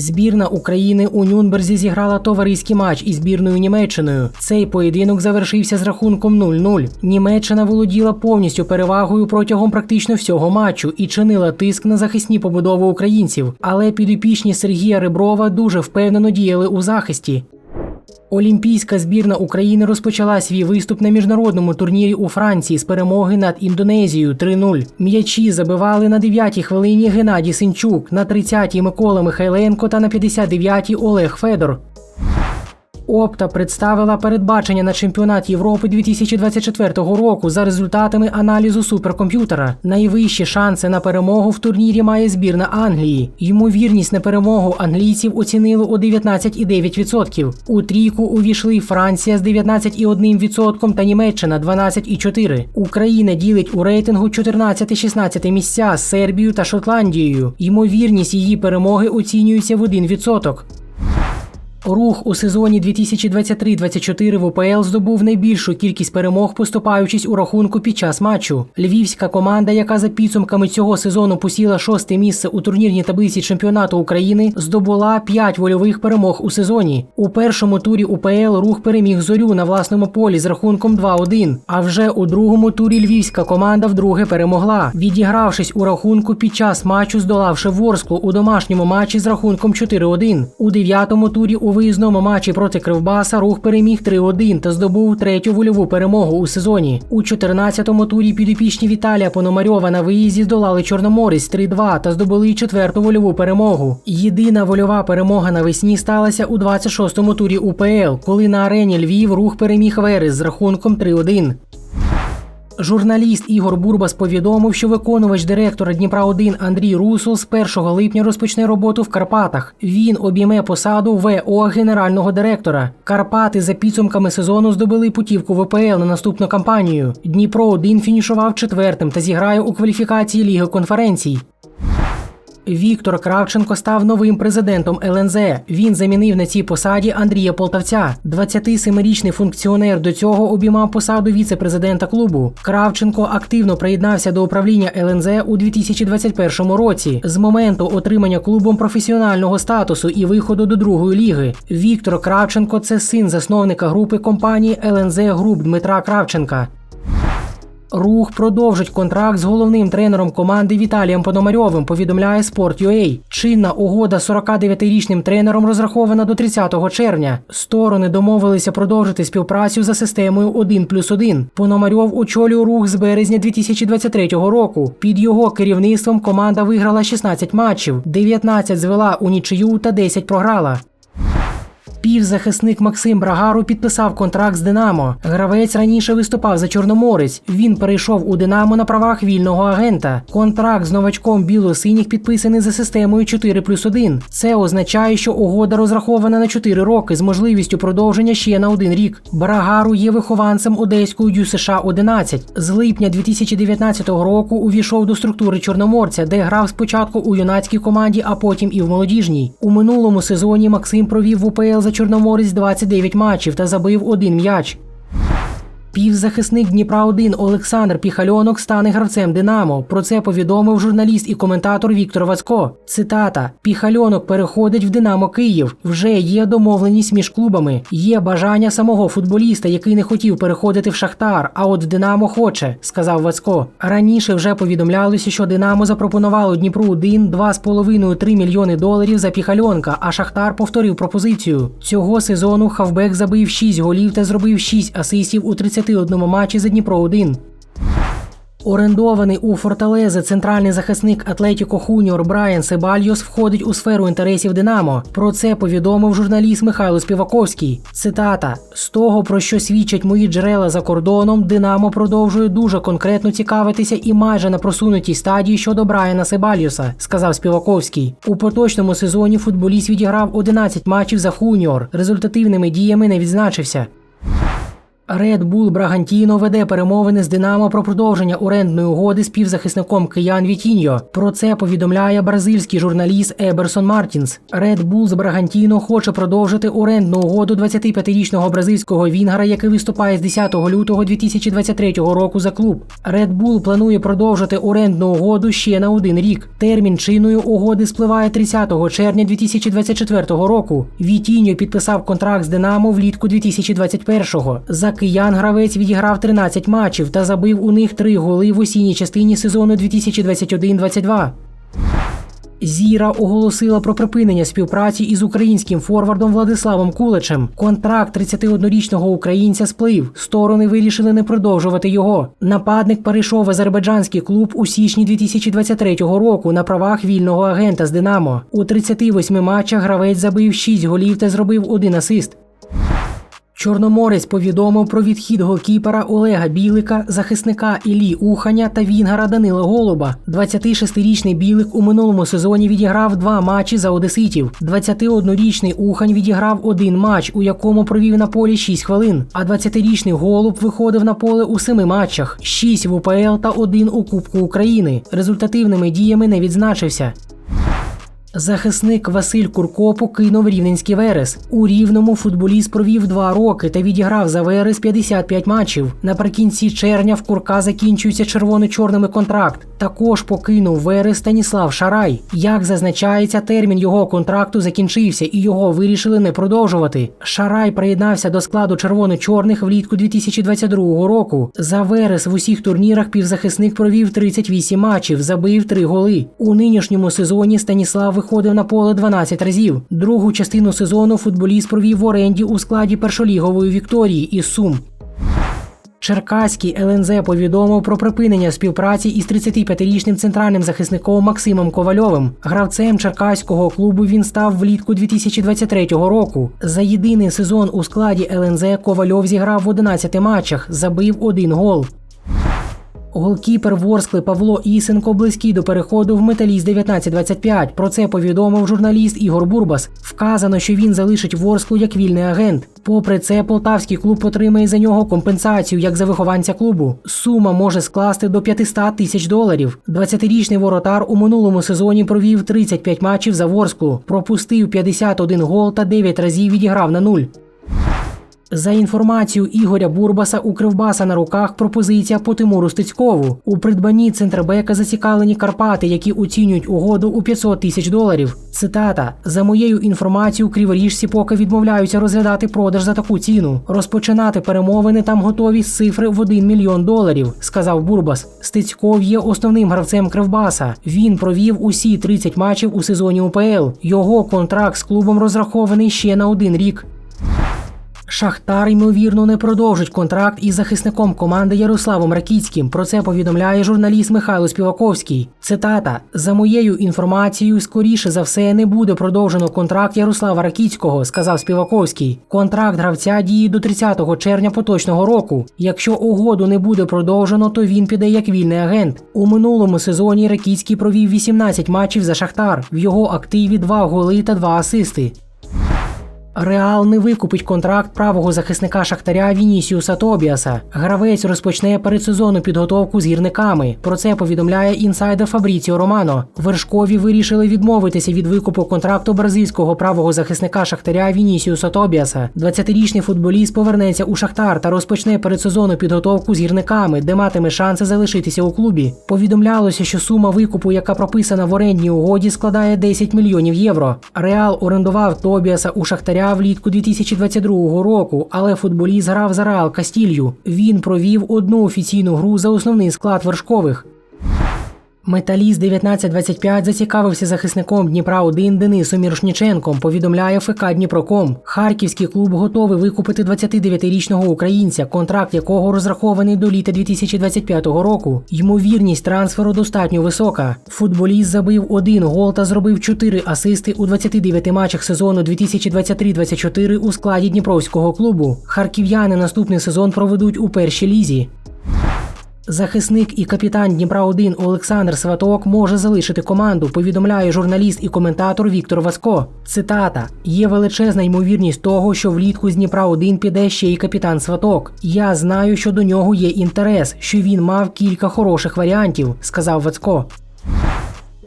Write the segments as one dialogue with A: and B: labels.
A: Збірна України у Нюнберзі зіграла товариський матч із збірною Німеччиною. Цей поєдинок завершився з рахунком 0-0. Німеччина володіла повністю перевагою протягом практично всього матчу і чинила тиск на захисні побудови українців. Але підопічні Сергія Реброва дуже впевнено діяли у захисті. Олімпійська збірна України розпочала свій виступ на міжнародному турнірі у Франції з перемоги над Індонезією 3-0. М'ячі забивали на 9-й хвилині Геннадій Синчук, на 30-й Микола Михайленко та на 59-й Олег Федор. Опта представила передбачення на чемпіонат Європи 2024 року за результатами аналізу суперкомп'ютера. Найвищі шанси на перемогу в турнірі має збірна Англії. Ймовірність на перемогу англійців оцінили у 19,9%. У трійку увійшли Франція з 19,1% та Німеччина 12,4%. Україна ділить у рейтингу 14-16 місця з Сербією та Шотландією. Ймовірність її перемоги оцінюється в 1%. Рух у сезоні 2023-24 в УПЛ здобув найбільшу кількість перемог, поступаючись у рахунку під час матчу. Львівська команда, яка за підсумками цього сезону посіла шосте місце у турнірній таблиці чемпіонату України, здобула 5 вольових перемог у сезоні. У першому турі УПЛ рух переміг зорю на власному полі з рахунком 2-1. А вже у другому турі львівська команда вдруге перемогла, відігравшись у рахунку під час матчу, здолавши Ворсклу у домашньому матчі з рахунком 4-1. У дев'ятому турі у виїзному матчі проти Кривбаса рух переміг 3-1 та здобув третю вольову перемогу у сезоні. У 14-му турі підопічні Віталія Пономарьова на виїзді здолали Чорноморець 3-2 та здобули четверту вольову перемогу. Єдина вольова перемога навесні сталася у 26-му турі УПЛ, коли на арені Львів рух переміг Верес з рахунком 3-1. Журналіст Ігор Бурбас повідомив, що виконувач директора Дніпра 1 Андрій Русул з 1 липня розпочне роботу в Карпатах. Він обійме посаду ВО генерального директора. Карпати за підсумками сезону здобули путівку ВПЛ на наступну кампанію. Дніпро 1 фінішував четвертим та зіграє у кваліфікації Ліги конференцій. Віктор Кравченко став новим президентом ЛНЗ. Він замінив на цій посаді Андрія Полтавця. 27-річний функціонер до цього обіймав посаду віце-президента клубу. Кравченко активно приєднався до управління ЛНЗ у 2021 році з моменту отримання клубом професіонального статусу і виходу до другої ліги. Віктор Кравченко це син засновника групи компанії ЛНЗ Груп Дмитра Кравченка. Рух продовжить контракт з головним тренером команди Віталієм Пономарьовим. Повідомляє Sport.ua. Чинна угода з 49-річним тренером розрахована до 30 червня. Сторони домовилися продовжити співпрацю за системою 1 плюс 1. Пономарьов очолює рух з березня 2023 року. Під його керівництвом команда виграла 16 матчів, 19 звела у нічию та 10 програла. Півзахисник Максим Брагару підписав контракт з Динамо. Гравець раніше виступав за Чорноморець. Він перейшов у Динамо на правах вільного агента. Контракт з новачком біло-синіх підписаний за системою 4 плюс 1. Це означає, що угода розрахована на 4 роки з можливістю продовження ще на один рік. Брагару є вихованцем одеської дю США 11 З липня 2019 року увійшов до структури Чорноморця, де грав спочатку у юнацькій команді, а потім і в молодіжній. У минулому сезоні Максим провів в УПЛ за Чорноморець 29 матчів та забив один м'яч. Півзахисник Дніпра 1 Олександр Піхальонок стане гравцем Динамо. Про це повідомив журналіст і коментатор Віктор Вацько. Цитата: Піхальонок переходить в Динамо Київ. Вже є домовленість між клубами. Є бажання самого футболіста, який не хотів переходити в Шахтар. А от Динамо хоче, сказав Вацько. Раніше вже повідомлялося, що Динамо запропонувало Дніпру 1 2,5-3 мільйони доларів за Піхальонка, а Шахтар повторив пропозицію. Цього сезону Хавбек забив 6 голів та зробив 6 асистів у 31 матчі за Дніпро 1. Орендований у Форталезе центральний захисник Атлетіко Хуніор Брайан Себальйос входить у сферу інтересів Динамо. Про це повідомив журналіст Михайло Співаковський. Цитата: з того, про що свідчать мої джерела за кордоном, Динамо продовжує дуже конкретно цікавитися і майже на просунутій стадії щодо Брайана Себальйоса, сказав Співаковський. У поточному сезоні футболіст відіграв 11 матчів за Хуніор. Результативними діями не відзначився. Red Bull Брагантіно веде перемовини з Динамо про продовження орендної угоди з півзахисником киян Вітіньо. Про це повідомляє бразильський журналіст Еберсон Мартінс. Red Bull з Брагантіно хоче продовжити орендну угоду 25-річного бразильського вінгера, який виступає з 10 лютого 2023 року за клуб. Red Bull планує продовжити орендну угоду ще на один рік. Термін чинної угоди спливає 30 червня 2024 року. Вітіньо підписав контракт з Динамо влітку 2021-го. За киян гравець відіграв 13 матчів та забив у них 3 голи в осінній частині сезону 2021-22. Зіра оголосила про припинення співпраці із українським форвардом Владиславом Куличем. Контракт 31-річного українця сплив. Сторони вирішили не продовжувати його. Нападник перейшов в азербайджанський клуб у січні 2023 року на правах вільного агента з Динамо. У 38 матчах гравець забив 6 голів та зробив один асист. Чорноморець повідомив про відхід голкіпера Олега Білика, захисника Іллі Уханя та Вінгара Данила Голуба. 26-річний Білик у минулому сезоні відіграв два матчі за одеситів. 21-річний Ухань відіграв один матч, у якому провів на полі 6 хвилин. А 20-річний Голуб виходив на поле у семи матчах: 6 в УПЛ та один у Кубку України. Результативними діями не відзначився. Захисник Василь Курко покинув рівненський Верес. У рівному футболіст провів два роки та відіграв за Верес 55 матчів. Наприкінці червня в Курка закінчується червоно-чорними контракт. Також покинув Верес Станіслав Шарай. Як зазначається, термін його контракту закінчився і його вирішили не продовжувати. Шарай приєднався до складу червоно-чорних влітку 2022 року. За Верес в усіх турнірах півзахисник провів 38 матчів, забив 3 голи. У нинішньому сезоні Станіслав виходив на поле 12 разів. Другу частину сезону футболіст провів в оренді у складі першолігової Вікторії із Сум. Черкаський ЛНЗ повідомив про припинення співпраці із 35-річним центральним захисником Максимом Ковальовим. Гравцем черкаського клубу він став влітку 2023 року. За єдиний сезон у складі ЛНЗ Ковальов зіграв в 11 матчах, забив один гол. Голкіпер Ворскли Павло Ісенко близький до переходу в металіст 1925. Про це повідомив журналіст Ігор Бурбас. Вказано, що він залишить Ворсклу як вільний агент. Попри це, полтавський клуб отримає за нього компенсацію як за вихованця клубу. Сума може скласти до 500 тисяч доларів. 20-річний воротар у минулому сезоні провів 35 матчів за Ворсклу, пропустив 51 гол та 9 разів відіграв на нуль. За інформацією Ігоря Бурбаса, у Кривбаса на руках пропозиція по Тимуру Стецькову. У придбанні центрбека зацікавлені Карпати, які оцінюють угоду у 500 тисяч доларів. Цитата: за моєю інформацією, криворіжці поки відмовляються розглядати продаж за таку ціну. Розпочинати перемовини там готові з цифри в 1 мільйон доларів, сказав Бурбас. Стецьков є основним гравцем Кривбаса. Він провів усі 30 матчів у сезоні УПЛ. Його контракт з клубом розрахований ще на один рік. Шахтар ймовірно не продовжить контракт із захисником команди Ярославом Ракіцьким. Про це повідомляє журналіст Михайло Співаковський. Цитата: за моєю інформацією, скоріше за все не буде продовжено контракт Ярослава Ракіцького, сказав Співаковський. Контракт гравця діє до 30 червня поточного року. Якщо угоду не буде продовжено, то він піде як вільний агент. У минулому сезоні Ракіцький провів 18 матчів за Шахтар. В його активі 2 голи та 2 асисти. Реал не викупить контракт правого захисника Шахтаря Вінісіуса Тобіаса. Гравець розпочне передсезонну підготовку з гірниками. Про це повідомляє інсайдер Фабріціо Романо. Вершкові вирішили відмовитися від викупу контракту бразильського правого захисника Шахтаря Вінісіуса Тобіаса. 20-річний футболіст повернеться у Шахтар та розпочне передсезонну підготовку з гірниками, де матиме шанси залишитися у клубі. Повідомлялося, що сума викупу, яка прописана в орендній угоді, складає 10 мільйонів євро. Реал орендував Тобіаса у Шахтаря влітку 2022 року, але футболіст грав за Реал Кастілью. Він провів одну офіційну гру за основний склад вершкових. Металіст 1925 зацікавився захисником Дніпра 1 Денисом Мірошніченком. Повідомляє ФК Дніпроком. Харківський клуб готовий викупити 29-річного українця, контракт якого розрахований до літа 2025 року. Ймовірність трансферу достатньо висока. Футболіст забив один гол та зробив 4 асисти у 29 матчах сезону 2023-24 у складі Дніпровського клубу. Харків'яни наступний сезон проведуть у першій лізі. Захисник і капітан Дніпра 1 Олександр Сваток може залишити команду. Повідомляє журналіст і коментатор Віктор Васко. Цитата: є величезна ймовірність того, що влітку з Дніпра 1 піде ще й капітан Сваток. Я знаю, що до нього є інтерес, що він мав кілька хороших варіантів, сказав Вацько.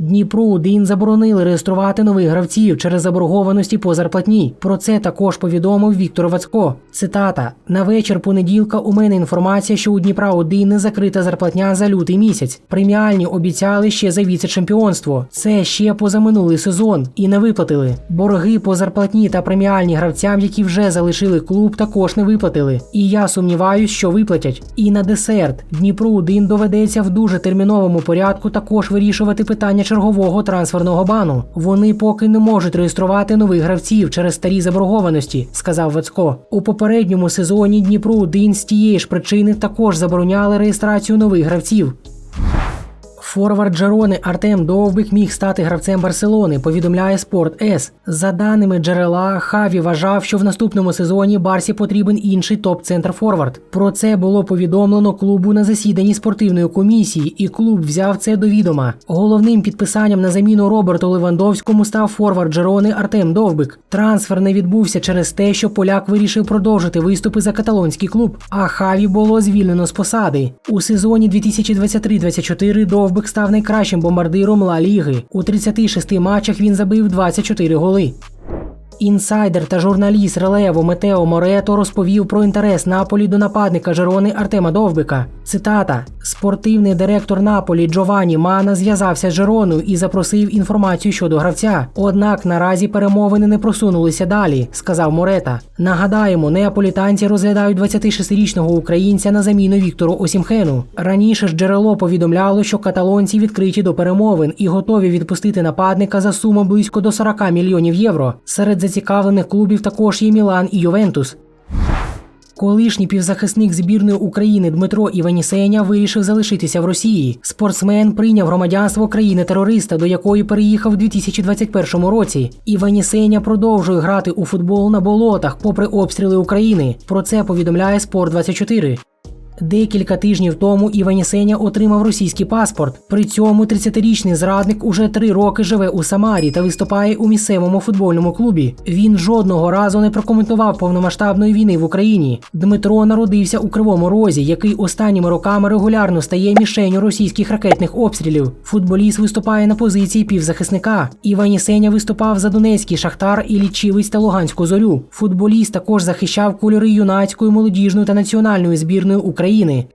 A: Дніпру 1 заборонили реєструвати нових гравців через заборгованості по зарплатні. Про це також повідомив Віктор Вацько. Цитата: на вечір понеділка у мене інформація, що у Дніпра 1 не закрита зарплатня за лютий місяць. Преміальні обіцяли ще за віце-чемпіонство. Це ще позаминулий сезон і не виплатили. Борги по зарплатні та преміальні гравцям, які вже залишили клуб, також не виплатили. І я сумніваюсь, що виплатять. І на десерт Дніпру 1 доведеться в дуже терміновому порядку також вирішувати питання чергового трансферного бану. Вони поки не можуть реєструвати нових гравців через старі заборгованості, сказав Вацько. У попередньому сезоні Дніпру Дін з тієї ж причини також забороняли реєстрацію нових гравців. Форвард Джерони Артем Довбик міг стати гравцем Барселони, повідомляє Спорт С. За даними джерела, Хаві вважав, що в наступному сезоні Барсі потрібен інший топ-центр Форвард. Про це було повідомлено клубу на засіданні спортивної комісії, і клуб взяв це до відома. Головним підписанням на заміну Роберту Левандовському став форвард Джерони Артем Довбик. Трансфер не відбувся через те, що поляк вирішив продовжити виступи за каталонський клуб. А Хаві було звільнено з посади. У сезоні 2023-24 Довбик став найкращим бомбардиром Ла Ліги. У 36 матчах він забив 24 голи. Інсайдер та журналіст Релево Метео Морето розповів про інтерес Наполі до нападника Жерони Артема Довбика. Цитата: спортивний директор Наполі Джованні Мана зв'язався з Жероною і запросив інформацію щодо гравця. Однак наразі перемовини не просунулися далі, сказав Морета. Нагадаємо, неаполітанці розглядають 26-річного українця на заміну Віктору Осімхену. Раніше ж джерело повідомляло, що каталонці відкриті до перемовин і готові відпустити нападника за суму близько до 40 мільйонів євро. Серед зацікавлених клубів також є Мілан і Ювентус. Колишній півзахисник збірної України Дмитро Іванісеня вирішив залишитися в Росії. Спортсмен прийняв громадянство країни-терориста, до якої переїхав у 2021 році. Іванісеня продовжує грати у футбол на болотах, попри обстріли України. Про це повідомляє Спорт 24 Декілька тижнів тому Іванісеня отримав російський паспорт. При цьому 30-річний зрадник уже три роки живе у Самарі та виступає у місцевому футбольному клубі. Він жодного разу не прокоментував повномасштабної війни в Україні. Дмитро народився у Кривому Розі, який останніми роками регулярно стає мішенню російських ракетних обстрілів. Футболіст виступає на позиції півзахисника. Іванісеня виступав за Донецький Шахтар і Лічівець та Луганську зорю. Футболіст також захищав кольори юнацької, молодіжної та національної збірної України.